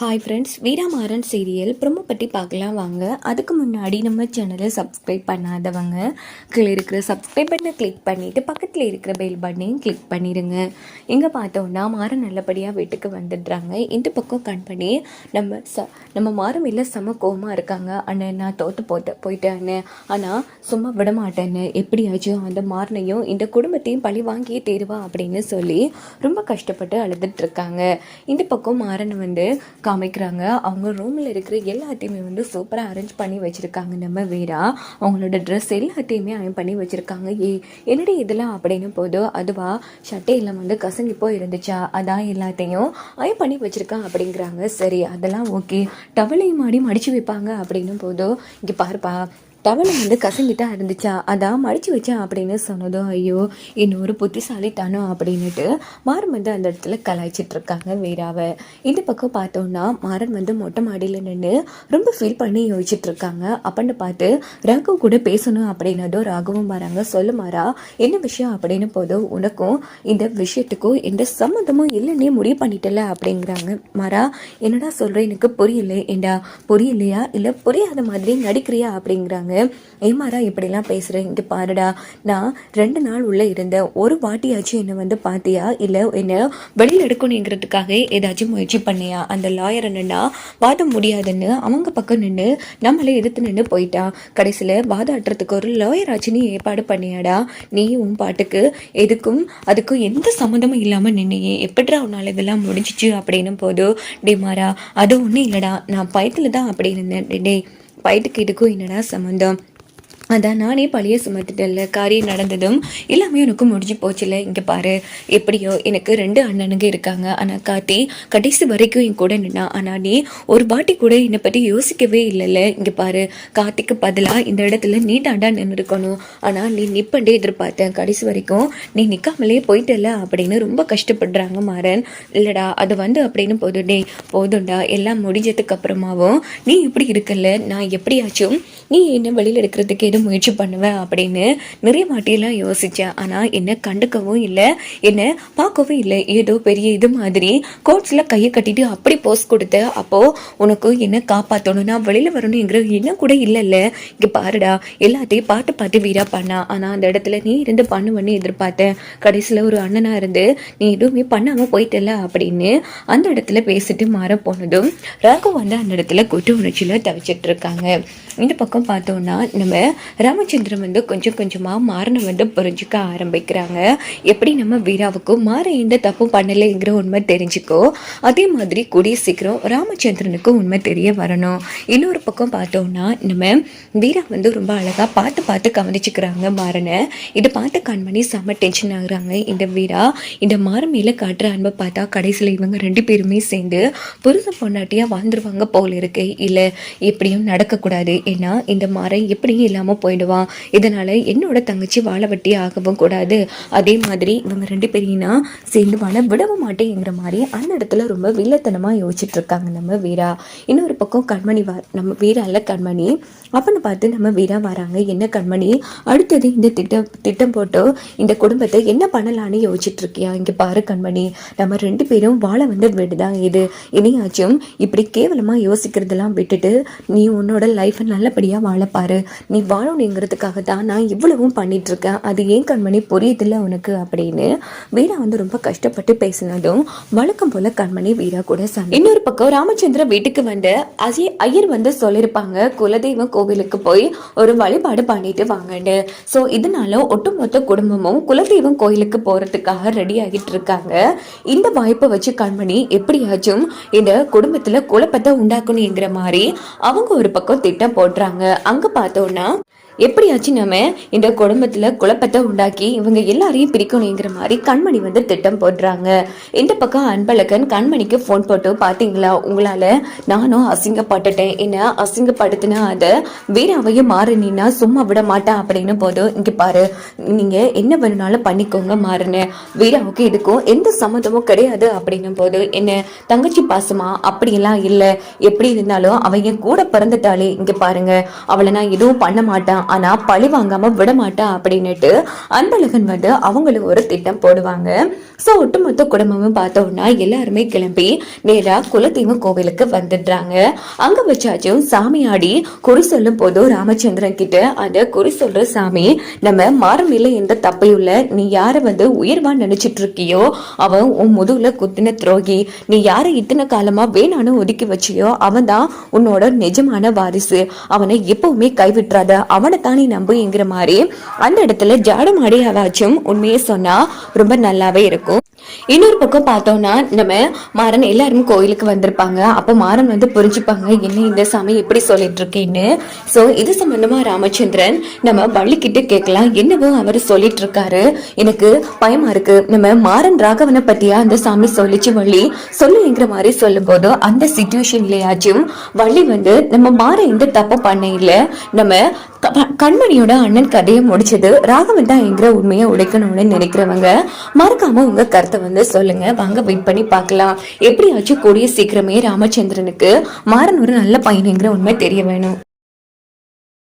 Hi friends Veeramaran serial promo பற்றி பார்க்கலாம் வாங்க. அதுக்கு முன்னாடி நம்ம சேனலை சப்ஸ்கிரைப் பண்ணாதவங்க கீழே இருக்கிற சப்ஸ்கிரைப் பட்டனை கிளிக் பண்ணிவிட்டு பக்கத்தில் இருக்கிற பெல் பட்டனையும் கிளிக் பண்ணிடுங்க இங்கே பார்த்தோன்னா மாறன் நல்லபடியாக வீட்டுக்கு வந்துடுறாங்க. இந்த பக்கம் கண் பண்ணி நம்ம ச நம்ம மாறம் இல்லை செம கோவமாக இருக்காங்க. அண்ணன் நான் தோற்று போட்டு போயிட்டேன்னு ஆனால் சும்மா விட மாட்டேன்னு எப்படியாச்சும் அந்த மாறனையும் இந்த குடும்பத்தையும் பழி வாங்கியே தேருவா அப்படின்னு சொல்லி ரொம்ப கஷ்டப்பட்டு அழுதுட்டு இருக்காங்க. இந்த பக்கம் மாறன் வந்து காமிக்கிறாங்க. அவங்க ரூமில் இருக்கிற எல்லாத்தையுமே வந்து சூப்பராக அரேஞ்ச் பண்ணி வச்சுருக்காங்க நம்ம வீரா. அவங்களோட ட்ரெஸ் எல்லாத்தையுமே அயன் பண்ணி வச்சுருக்காங்க. ஏ என்னடி இதெல்லாம் அப்படின்னு போதோ அதுவா சட்டையெல்லாம் வந்து கசங்கி போய் இருந்துச்சா அதான் எல்லாத்தையும் அயன் பண்ணி வச்சுருக்கா அப்படிங்கிறாங்க. சரி அதெல்லாம் ஓகே டவலையும் மாடி மடித்து வைப்பாங்க அப்படின்னு போதோ இங்கே பாருப்பா டவலை வந்து கசங்கிட்டா இருந்துச்சா? அதான் மடிச்சு வச்சேன் அப்படின்னு சொன்னதும் ஐயோ இன்னொரு புத்திசாலித்தானோ அப்படின்னுட்டு மாறன் வந்து அந்த இடத்துல கலாய்ச்சிட்டு இருக்காங்க வீராவை. இந்த பக்கம் பார்த்தோன்னா மாறன் வந்து மொட்டை மாடியில் நின்று ரொம்ப ஃபீல் பண்ணி யோசிச்சுட்டு இருக்காங்க. அப்படின்னு பார்த்து ராகவ் கூட பேசணும் அப்படின்னதும் ராகவும் வராங்க. சொல்லு மாறா என்ன விஷயம் அப்படின்னு போதும் உனக்கும் இந்த விஷயத்துக்கும் எந்த சம்மந்தமும் இல்லைன்னே முடிவு பண்ணிட்டல அப்படிங்கிறாங்க. மாறா என்னடா சொல்கிறேன் எனக்கு புரியல. ஏண்டா புரியலையா? இல்லை புரியாத மாதிரி நடிக்கிறியா? அப்படிங்கிறாங்க. ஏமாரா இப்படிலாம் பேசுகிறேன் இங்கே பாருடா. நான் ரெண்டு நாள் உள்ளே இருந்தேன். ஒரு வாட்டியாச்சும் என்னை வந்து பார்த்தியா இல்லை என்னை? வெளியில் எடுக்கணுங்கிறதுக்காக ஏதாச்சும் முயற்சி பண்ணியா? அந்த லாயர் என்னன்னா வாதம் முடியாதுன்னு அவங்க பக்கம் நின்று நம்மளே எதிர்த்து நின்று போயிட்டான் கடைசியில் வாதாடுறதுக்கு ஒரு லாயர் ஆச்சு நீ ஏற்பாடு பண்ணியாடா. நீ உன் பாட்டுக்கு எதுக்கும் அதுக்கும் எந்த சம்மந்தமும் இல்லாமல் நின்னையே. எப்படிடா உன்னால் இதெல்லாம் முடிஞ்சிச்சு? அப்படின்னு போதும் டே மாறா அது ஒன்றும் இல்லைடா. நான் பயத்தில் தான் அப்படி இருந்தேன். டே பயத்துக்கு இதுக்கும் என்னடா சம்மந்தம் அதான் நானே பழைய சுமத்துட்டேன்ல. காரியம் நடந்ததும் எல்லாமே எனக்கு முடிஞ்சு போச்சுல. இங்கே பாரு. எப்படியோ எனக்கு ரெண்டு அண்ணனுங்க இருக்காங்க. ஆனால் கார்த்தி கடைசி வரைக்கும் என் கூட நின்னா. ஆனால் நீ ஒரு வாட்டி கூட என்னை பற்றி யோசிக்கவே இல்லைல்ல இங்கே பாரு. கார்த்திக்கு பதிலாக இந்த இடத்துல நீட்டாண்டா நின்று இருக்கணும் ஆனால் நீ நிப்பண்டே எதிர்பார்த்தேன். கடைசி வரைக்கும் நீ நிற்காமலே போயிட்டல அப்படின்னு ரொம்ப கஷ்டப்படுறாங்க மாறன். இல்லைடா அது வந்து அப்படின்னு போதும் டே போதும்டா எல்லாம் முடிஞ்சதுக்கு அப்புறமாவும் நீ இப்படி இருக்கல நான் எப்படியாச்சும் நீ என்ன வெளியில் எடுக்கிறதுக்கு எதுவும் முயற்சி பண்ணுவேன் அப்படின்னு நிறைய மாட்டியெல்லாம் யோசித்தேன் ஆனால் என்னை கண்டுக்கவும் இல்லை. என்னை பார்க்கவும் இல்லை. ஏதோ பெரிய இது மாதிரி கோட்ஸில் கையை கட்டிட்டு அப்படி போஸ் கொடுத்த அப்போது உனக்கு என்ன காப்பாற்றணும் நான் வெளியில் வரணுங்கிற எண்ணம் கூட இல்லைல்ல. இங்கே பாருடா எல்லாத்தையும் பார்த்து பார்த்து வீரா பண்ணா. ஆனால் அந்த இடத்துல நீ இருந்து பண்ணுவேன்னு எதிர்பார்த்தேன். கடைசியில் ஒரு அண்ணனாக இருந்து நீ எதுவுமே பண்ணாமல் போயிட்டல அப்படின்னு அந்த இடத்துல பேசிட்டு மாற போனதும் ராகு வந்து அந்த இடத்துல குற்ற உணர்ச்சியில் தவிச்சிட்டு இருக்காங்க. இந்த பக்கம் பார்த்தோம்னா நம்ம ராமச்சந்திரன் வந்து கொஞ்சம் கொஞ்சமாக மாறனை வந்து புரிஞ்சுக்க ஆரம்பிக்கிறாங்க. எப்படி நம்ம வீராவுக்கும் மாற எந்த தப்பும் பண்ணலைங்கிற உண்மை தெரிஞ்சுக்கோ அதே மாதிரி கூடிய சீக்கிரம் ராமச்சந்திரனுக்கும் உண்மை தெரிய வரணும். இன்னொரு பக்கம் பார்த்தோம்னா நம்ம வீரா வந்து ரொம்ப அழகாக பார்த்து பார்த்து கவனிச்சுக்கிறாங்க மாறனை. இதை பார்த்து கண்மணி செம்ம டென்ஷன் ஆகுறாங்க. இந்த வீரா இந்த மாற மேலே காட்டுற அன்பை பார்த்தா கடைசியில் இவங்க ரெண்டு பேருமே சேர்ந்து புருஷன் பொண்டாட்டியாக வாழ்ந்துருவாங்க போல இருக்கு. இல்லை எப்படியும் நடக்கக்கூடாது. ஏன்னா இந்த மாறை எப்படியும் இல்லாமல் போயிடுவான். இதனால் என்னோட தங்கச்சி வாழவட்டி ஆகவும் கூடாது. அதே மாதிரி இவங்க ரெண்டு பேரையும் சேர்ந்து வாழ விடவும் மாட்டேங்கிற மாதிரி அந்த இடத்துல ரொம்ப வில்லத்தனமாக யோசிச்சுட்டு இருக்காங்க நம்ம வீரா. இன்னொரு பக்கம் கண்மணி வா நம்ம வீரால கண்மணி. அப்படின்னு பார்த்து நம்ம வீரா வராங்க. என்ன கண்மணி? அடுத்தது இந்த திட்டம் திட்டம் போட்டு இந்த குடும்பத்தை என்ன பண்ணலான்னு யோசிச்சுட்டு இருக்கியா? இங்கே பாரு கண்மணி. நம்ம ரெண்டு பேரும் வாழ வந்து வீடுதான் இது? இனியாச்சும் இப்படி கேவலமாக யோசிக்கிறதெல்லாம் விட்டுட்டு நீ உன்னோட லைஃப்பை நல்லபடியாக வாழப்பாரு நீ வாழணுங்கிறதுக்காக தான் நான் இவ்வளவும் பண்ணிகிட்ருக்கேன் அது ஏன் கண்மணி புரியுதில்ல உனக்கு அப்படின்னு வீரா வந்து ரொம்ப கஷ்டப்பட்டு பேசினதும் வழக்கம் போல கண்மணி வீரா கூட சண்டை. இன்னொரு பக்கம் ராமச்சந்திர வீட்டுக்கு வந்து அஜய் ஐயர் வந்து சொல்லியிருப்பாங்க குலதெய்வ கோவிலுக்கு போய் ஒரு வழிபாடு பண்ணிட்டு வாங்கன்னு. ஸோ இதனால ஒட்டுமொத்த குடும்பமும் குலதெய்வம் கோயிலுக்கு போகிறதுக்காக ரெடி ஆகிட்டு இருக்காங்க. இந்த வாய்ப்பை வச்சு கண்மணி எப்படியாச்சும் இந்த குடும்பத்தில் குழப்பத்தை உண்டாக்கணுங்கிற மாதிரி அவங்க ஒரு பக்கம் திட்டம் போடுறாங்க. அங்க பார்த்தோம்னா எப்படியாச்சும் நம்ம இந்த குடும்பத்தில் குழப்பத்தை உண்டாக்கி இவங்க எல்லாரையும் பிரிக்கணுங்கிற மாதிரி கண்மணி வந்து திட்டம் போடுறாங்க. இந்த பக்கம் அன்பழகன் கண்மணிக்கு ஃபோன் போட்டு பார்த்தீங்களா உங்களால் நானும் அசிங்கப்பட்டுட்டேன். என்ன அசிங்கப்படுத்தினா அதை? வீராவையும் மாறினா சும்மா விட மாட்டேன் அப்படின்னு போதும் இங்கே பாரு நீங்கள் என்ன வேணுனாலும் பண்ணிக்கோங்க மாறுனு வீராவுக்கு இதுக்கும் எந்த சம்மந்தமும் கிடையாது. அப்படின்னும் போது என்ன தங்கச்சி பாசமா? அப்படியெல்லாம் இல்லை. எப்படி இருந்தாலும் அவங்க என் கூட பிறந்துட்டாலே இங்கே பாருங்க. அவளை நான் எதுவும் பண்ண மாட்டேன் ஆனா பழி வாங்காம விடமாட்டேன் அப்படின்னுட்டு அன்பழகன் வந்து அவங்களுக்கு ஒரு திட்டம் போடுவாங்க. ஸோ ஒட்டுமொத்த குடும்பமும் பார்த்தோம்னா எல்லாருமே கிளம்பி நேரா குலதெய்வ கோவிலுக்கு வந்துடுறாங்க. அங்க வச்சாச்சும் சாமி ஆடி குறி சொல்லும் போது ராமச்சந்திரன் கிட்ட அந்த குறி சொல்ற சாமி நம்ம மாறமில்ல எந்த தப்பையும் இல்ல நீ யாரை வந்து உயர்வா நினைச்சிட்டு இருக்கியோ அவன் உன் முதுகுல குத்தின துரோகி. நீ யாரை இத்தனை காலமா வேணான்னு ஒதுக்கி வச்சியோ அவன் தான் உன்னோட நிஜமான வாரிசு. அவனை எப்பவுமே கைவிட்டுறாத அவனை தானே நம்புங்கிற மாதிரி அந்த இடத்துல ஜாடமாடி அவாச்சும் உண்மையை சொன்னா ரொம்ப நல்லாவே இருக்கும். இன்னொரு பக்கம் பார்த்தோம்னா நம்ம மாறன் எல்லாரும் கோயிலுக்கு வந்திருப்பாங்க. அப்போ மாறன் வந்து புரிஞ்சுப்பாங்க என்ன இந்த சாமி எப்படி சொல்லிட்டு இருக்கேன்னு ஸோ இது சம்பந்தமா ராமச்சந்திரன் நம்ம வள்ளிக்கிட்ட கேட்கலாம். என்னவோ அவர் சொல்லிட்டு இருக்காரு எனக்கு பயமா இருக்கு. நம்ம மாறன் ராகவனை பத்தியா அந்த சாமி சொல்லிச்சு வள்ளி? சொல்லுங்கிற மாதிரி சொல்லும்போது அந்த சுச்சுவேஷன்லயாச்சும் வள்ளி வந்து நம்ம மாற எந்த தப்பு பண்ண இல்லை நம்ம கண்மணியோட அண்ணன் கதையை முடிச்சது. ராகவன் தான் என்கிற உண்மையை உடைக்கணும்னு நினைக்கிறவங்க. மறக்காம உங்க கருத்தை வந்து சொல்லுங்க. வாங்க வெயிட் பண்ணி பார்க்கலாம். எப்படியாச்சும் கூடிய சீக்கிரமே ராமச்சந்திரனுக்கு மாறன் ஒரு நல்ல பையனுங்கிற உண்மை தெரிய வேணும்.